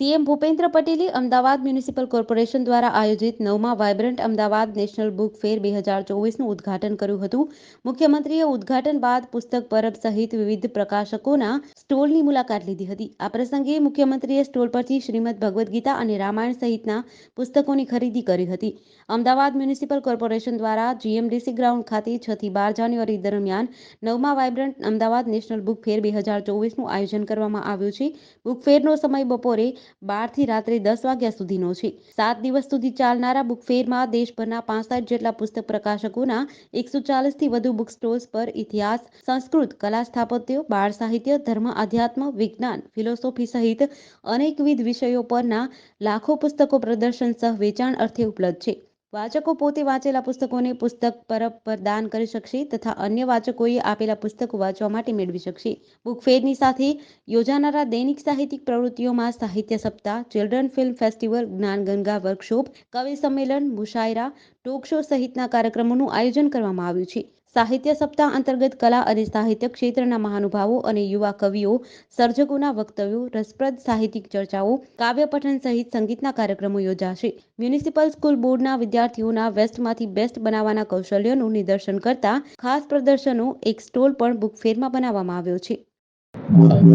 CM Bhupendra પટેલે Ahmedabad municipal corporation દ્વારા આયોજિત નવમા vibrant Ahmedabad national book fair બે હજાર ચોવીસનું ઉદ્ઘાટન કર્યું હતું. મુખ્યમંત્રીએ ઉદ્ઘાટન બાદ પુસ્તક પરબ સહિત વિવિધ પ્રકાશકોના સ્ટોલની મુલાકાત લીધી હતી. આ પ્રસંગે મુખ્યમંત્રીએ સ્ટોલ પરથી શ્રીમદ ભગવદ્ ગીતા અને રામાયણ સહિતના પુસ્તકોની ખરીદી કરી હતી. અમદાવાદ મ્યુનિસિપલ કોર્પોરેશન દ્વારા જીએમડીસી ગ્રાઉન્ડ ખાતે છ થી બાર જાન્યુઆરી દરમિયાન નવમા vibrant Ahmedabad national book fair બે હજાર ચોવીસનું આયોજન કરવામાં આવ્યું છે. બુક ફેરનો સમય બપોરે બારથી રાત્રે દસ વાગ્યા સુધીનો છે. સાત દિવસ સુધી ચાલનારા બુક ફેરમાં દેશભરના પાંસઠ જેટલા પુસ્તક પ્રકાશકોના એકસો ચાલીસથી વધુ બુક સ્ટોલ્સ પર ઇતિહાસ, સંસ્કૃત, કલા સ્થાપત્ય, બાળ સાહિત્ય, ધર્મ અધ્યાત્મ વિજ્ઞાન, ફિલોસોફી સહિત અનેકવિધ વિષયો પરના લાખો પુસ્તકો પ્રદર્શન સહ વેચાણ અર્થે ઉપલબ્ધ છે. વાચકો પોતે વાંચેલા પુસ્તકોને પુસ્તક પરબ પર દાન કરી શકશે તથા અન્ય વાચકોએ આપેલા પુસ્તકો વાંચવા માટે મેળવી શકશે. બુક ફેરની સાથે યોજાનારા દૈનિક સાહિત્યિક પ્રવૃત્તિઓમાં સાહિત્ય સપ્તાહ, children film festival Gyanganga workshop, કવિ સંમેલન, મુશાયરા, ટોક શો સહિતના કાર્યક્રમોનું આયોજન કરવામાં આવ્યું છે. સાહિત્ય સપ્તાહ અંતર્ગત કલા અને સાહિત્ય ક્ષેત્રના મહાનુભાવો અને યુવા કવિઓ, સર્જકોના વક્તવ્યો, રસપ્રદ સાહિત્યિક ચર્ચાઓ, કાવ્ય પઠન સહિત સંગીતના કાર્યક્રમો યોજાશે. મ્યુનિસિપલ સ્કૂલ બોર્ડના વિદ્યાર્થીઓના વેસ્ટમાંથી બેસ્ટ બનાવવાના કૌશલ્યનું નિદર્શન કરતા ખાસ પ્રદર્શનો એક સ્ટોલ પણ બુક ફેરમાં બનાવવામાં આવ્યો છે.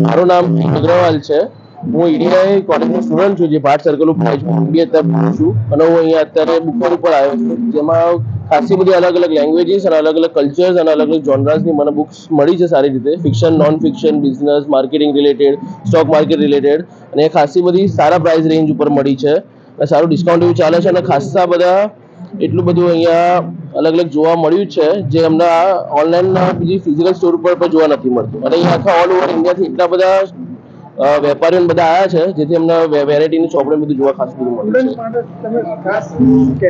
મારું નામ અગ્રવાલ છે. હું ઈડીઆઈ કોલેજનો સ્ટુડન્ટ છું. જે ભાટ સર્કલ ઉપર છું. અને હું અહીંયા અત્યારે બુકર ઉપર આવ્યો છું. જેમાં ખાસી બધી અલગ અલગ લેંગ્વેજીસ અને અલગ અલગ કલ્ચર્સ અને અલગ અલગ જોનરાસની મને બુક્સ મળી છે સારી રીતે. Fiction non fiction business marketing related stock market related અને એ ખાસી બધી સારા પ્રાઇસ રેન્જ ઉપર મળી છે. અને સારું ડિસ્કાઉન્ટ એવું ચાલે છે અને ખાસા બધા એટલું બધું અહીંયા અલગ અલગ જોવા મળ્યું છે જે અમને આ બીજી ફિઝિકલ સ્ટોર ઉપર પણ જોવા નથી મળતું. અને અહીંયા આખા ઓલ ઓવર ઇન્ડિયાથી એટલા બધા વેપારીઓ બધા આવ્યા છે જેથી અમને વેરાયટીની ચોપડી બધું જોવા ખાસ બધું મળ્યું છે.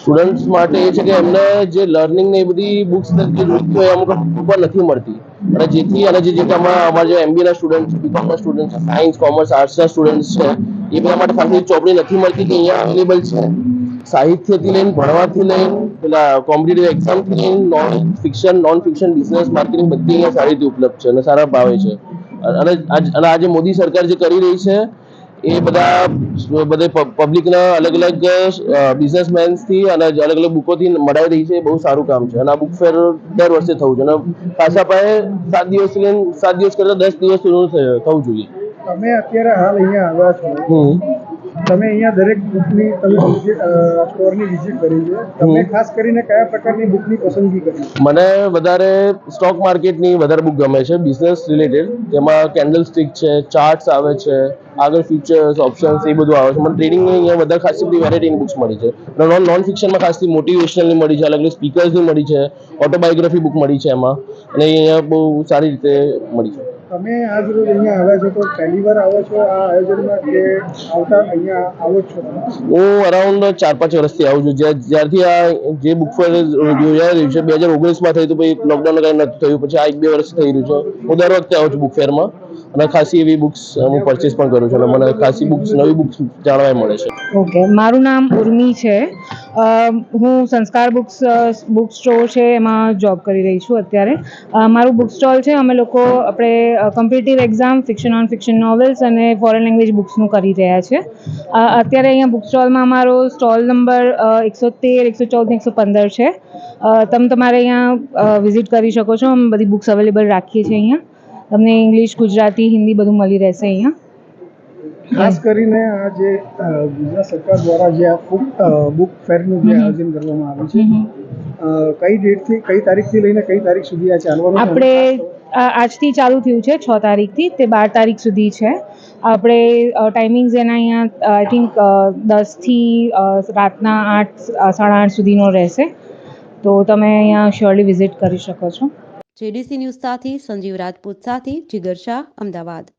સ્ટુડન્ટ્સ માટે એ છે કે એમને જે લર્નિંગ ને એ બધી બુક્સ જોઈતી હોય અમુક ઉપર નથી મળતી. અને જેથી અને જે અમારા જે એમબી ના સ્ટુડન્ટ બીકોમ ના સ્ટુડન્ટ સાયન્સ કોમર્સ આર્ટ્સ ના સ્ટુડન્ટ છે, એ બધા માટે ખાસ ચોપડી નથી મળતી કે અહીંયા અવેલેબલ છે. સાહિત્યથી લઈને, ભણવાથી લઈને, પેલા કોમ્પિટેટિવ એક્ઝામથી લઈને non fiction non fiction business marketing બધી અહીંયા સારી રીતે ઉપલબ્ધ છે અને સારા ભાવે છે. અને આજે મોદી સરકાર જે કરી રહી છે એ બધા બધે પબ્લિકના અલગ અલગ બિઝનેસમેન્સથી અને અલગ અલગ બુકોથી મળાવી રહી છે. બહુ સારું કામ છે. અને આ બુક ફેર દર વર્ષે થવું છે અને પાછા પાસે સાત દિવસ સાત દિવસ કરતાં દસ દિવસ થવું જોઈએ. તમે અત્યારે હાલ અહીંયા આવ્યા છો. તમે અહીંયા દરેક બુકની તમે સ્ટોરની વિઝિટ કરી છે. તમે ખાસ કરીને કયા પ્રકારની બુકની પસંદગી કરી મને વધારે સ્ટોક માર્કેટની વધારે બુક ગમે છે બિઝનેસ રિલેટેડ તેમાં કેન્ડલ સ્ટિક છે ચાર્ટ્સ આવે છે આગળ ફ્યુચર્સ ઓપ્શન્સ એ બધું આવે છે. મને ટ્રેડિંગની અહીંયા વધારે ખાસી બધી વેરાયટીની બુક્સ મળી છે. નોન નોન ફિક્શનમાં ખાસી મોટિવેશનલની મળી છે અલગ અલગ સ્પીકર્સની મળી છે ઓટોબાયોગ્રાફી બુક મળી છે એમાં. અને અહીંયા બહુ સારી રીતે મળી છે. તમે આજ રોજ અહીંયા આવ્યા છો તો પહેલી વાર આવો છો આ આયોજનમાં કે આવતા અહીંયા આવો છો? હું અરાઉન્ડ ચાર પાંચ વર્ષથી આવું છું. જ્યાં જ્યારથી આ જે બુક ફેર રહ્યું છે બે હજાર ઓગણીસમાં થયું હતું પછી લોકડાઉન કાંઈ નથી થયું પછી આ એક બે વર્ષ થઈ રહ્યું છે. હું દર વખતે આવું છું બુક ફેરમાં અને ખાસી એવી બુક્સ હું પરચેસ પણ કરું છું અને મને ખાસી બુક્સ નવી બુક્સ જાણવા મળે છે. ઓકે મારું નામ ઉર્મી છે. હું સંસ્કાર બુક્સ બુક સ્ટોર છે એમાં જોબ કરી રહી છું અત્યારે. મારું બુક સ્ટોલ છે, અમે લોકો આપણે competitive exam fiction non fiction novels અને ફોરેન લેંગ્વેજ બુક્સનું કરી રહ્યા છે. અત્યારે અહીંયા બુક સ્ટોલમાં અમારો સ્ટોલ નંબર એકસો તેર, એકસો ચૌદ એકસો પંદર છે. તમે તમારે અહીંયા વિઝિટ કરી શકો છો. અમે બધી બુક્સ અવેલેબલ રાખીએ છીએ અહીંયા. તમને ઇંગ્લિશ ગુજરાતી, હિન્દી બધું મળી રહેશે અહીંયા. ખાસ કરીને આ જે ગુજરાત સરકાર દ્વારા જે આ બુક બુક ફેરનું જે આયોજન કરવામાં આવ્યું છે કઈ ડેટથી કઈ તારીખથી લઈને કઈ તારીખ સુધી આ ચાલવાનું આપણે આ આજથી ચાલુ થયું છે છ તારીખથી તે બાર તારીખ સુધી છે. આપણે ટાઈમિંગ્સ એના અહીંયા આઈ થિંક દસથી રાતના આઠ સાડા આઠ સુધીનો રહેશે. તો તમે અહીંયા શ્યોરલી વિઝિટ કરી શકો છો. જેડીસી ન્યૂઝ સાથે સંજીવ રાજપૂત સાથે જીગર શાહ અમદાવાદ.